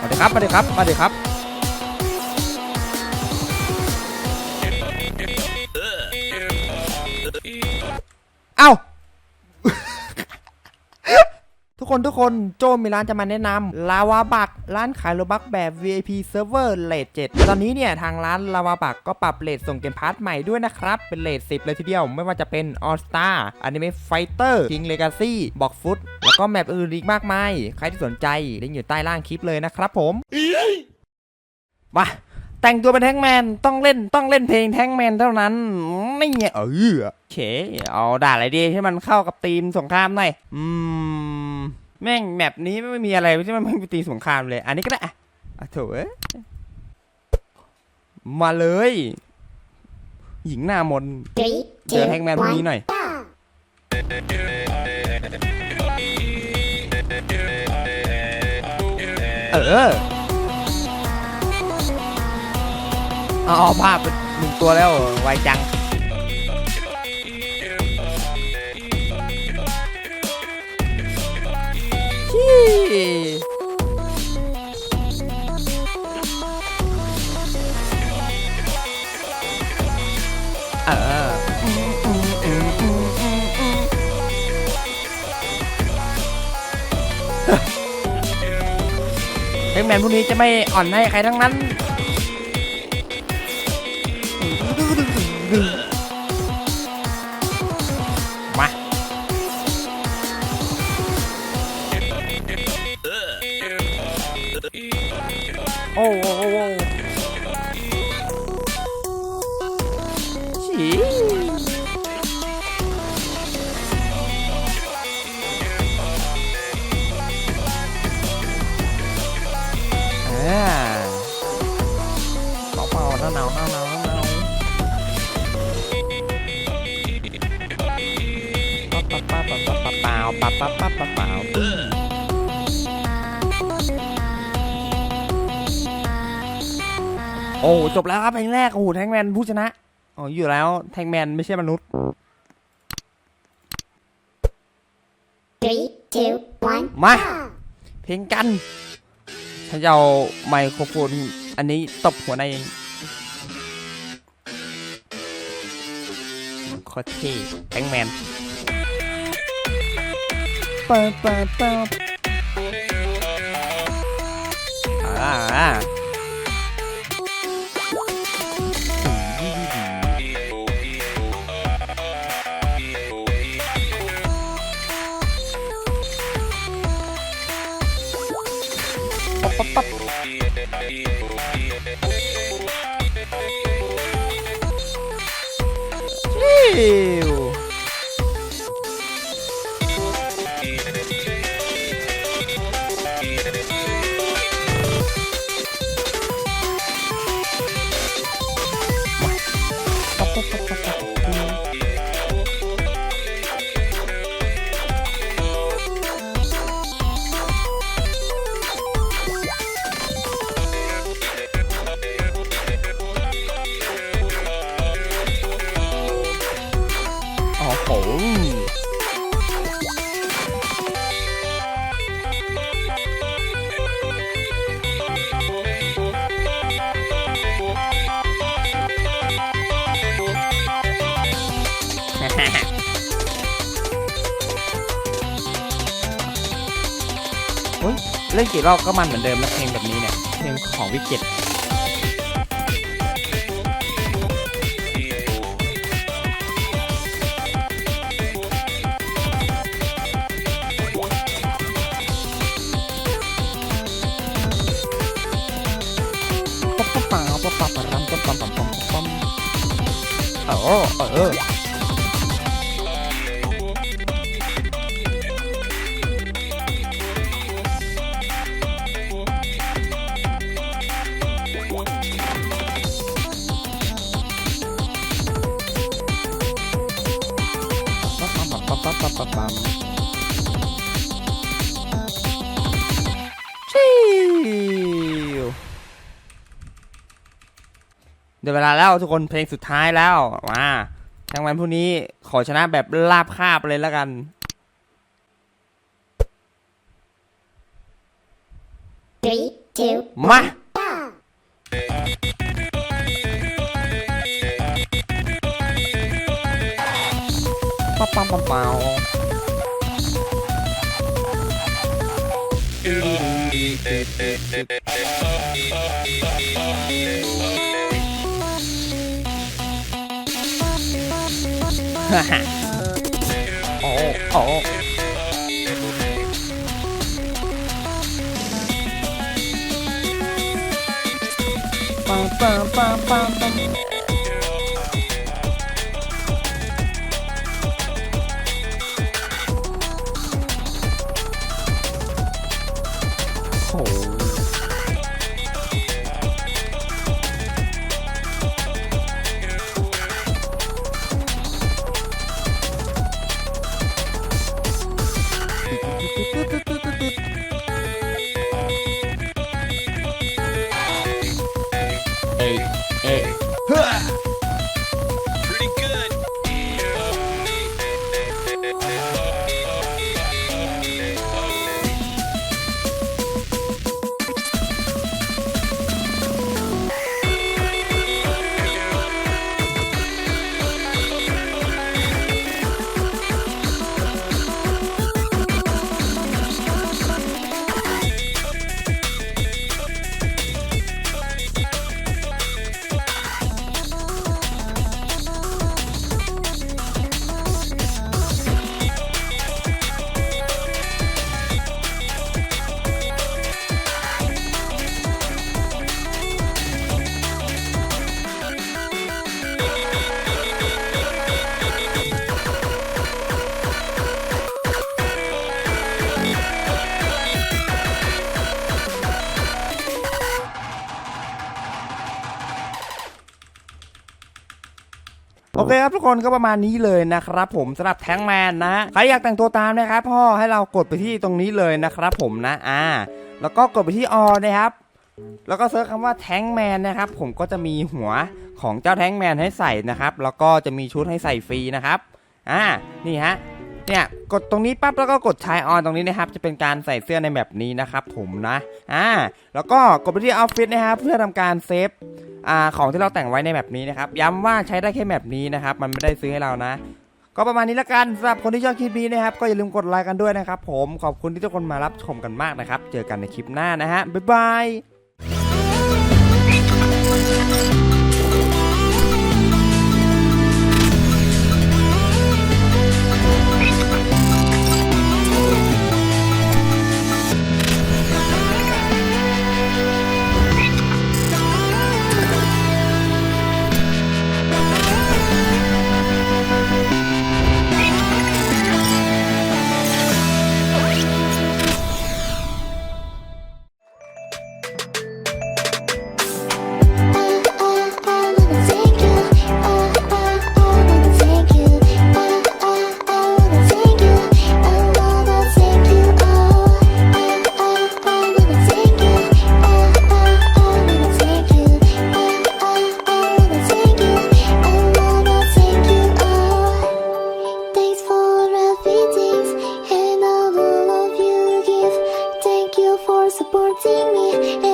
มาเดี๋ยวครับมาเดี๋ยวครับมาเดี๋ยวครับ คนทุกคนโจมีร้านจะมาแนะนำลาวาบักร้านขายโลบักแบบ VIP Server เลท7ตอนนี้เนี่ยทางร้านลาวาบักก็ปรับเลทส่งเกมพาร์ทใหม่ด้วยนะครับ เป็นเลท10 เลยทีเดียว ไม่ว่าจะเป็น All Star Anime Fighter King Legacy บอกฟุตแล้วก็แมปอื่นอีกมากมาย ใครที่สนใจลิงก์อยู่ใต้ล่างคลิปเลยนะครับผมมาแต่งตัวเป็นแท็กแมนต้องเล่นต้องเล่นเพลงแท็กแมนเท่านั้นไม่เงี้ยเออโอเคเอาด่าอะไรดีให้มันเข้ากับธีมสงครามหน่อย อืม แม่งแมปนี้ไม่มีอะไรที่มันไม่ไปตีสงครามเลย อันนี้ก็ได้อะอะโถเอมาเลย หญิงหน้ามนเจอแท็กแมนพวกนี้หน่อย เออเอาเอภาพหนึ่งตัวแล้วไวจัง เออเฮ้ยแมนพวกนี้จะไม่อ่อนให้ใครทั้งนั้น おうおうおうおう。 โอ้จบแล้วครับเพลงแรกโอ้โหแทงแมนผู้ชนะอ๋ออยู่แล้วแทงแมนไม่ใช่มนุษย์ three, two, one, มา เพลงกันฉันจะเอาไมโครโฟนอันนี้ตบหัวนายเองโคตรเท่แทงแมนปะปะปะอ่า Valeu! Pop, pop, pop. โอ้โหเฮ้ยเล่นกี่รอบก็มันเหมือนเดิมนะเพลงแบบนี้เนี่ยเพลงของวิกเก็ต Oh, oh. oh. เดี๋ยวเวลาแล้วทุกคนเพลงสุดท้ายแล้วมาทางวันพรุ่งนี้ขอชนะแบบลาบคาบเลยแล้วกัน three, two, มา ปั๊บปั๊บปั๊บปั๊บ โอ้โอ้ปังปังปังปังปัง โอเคครับทุกคนก็ประมาณนี้เลยนะครับผมสำหรับแทงแมนนะใครอยากแต่งตัวตามนะครับพ่อให้เรากดไปที่ตรงนี้เลยนะครับผมนะอ่าแล้วก็กดไปที่ออนะครับแล้วก็เซิร์ชคำว่าแทงแมนนะครับผมก็จะมีหัวของเจ้าแทงแมนให้ใส่นะครับแล้วก็จะมีชุดให้ใส่ฟรีนะครับอ่านี่ฮะเนี่ยกดตรงนี้ปั๊บแล้วก็กดชายออนตรงนี้นะครับ จะเป็นการใส่เสื้อในแบบนี้นะครับผมนะอ่าแล้วก็กดไปที่ออฟฟิศนะครับเพื่อทำการเซฟ อ่าของที่เราแต่งไว้ในแบบนี้นะครับ ย้ำว่าใช้ได้แค่แบบนี้นะครับ มันไม่ได้ซื้อให้เรานะ ก็ประมาณนี้ละกันสำหรับคนที่ชอบคลิปนี้นะครับ ก็อย่าลืมกดไลค์กันด้วยนะครับ ผมขอบคุณที่ทุกคนมารับชมกันมากนะครับ เจอกันในคลิปหน้านะฮะบ๊ายบาย por ti me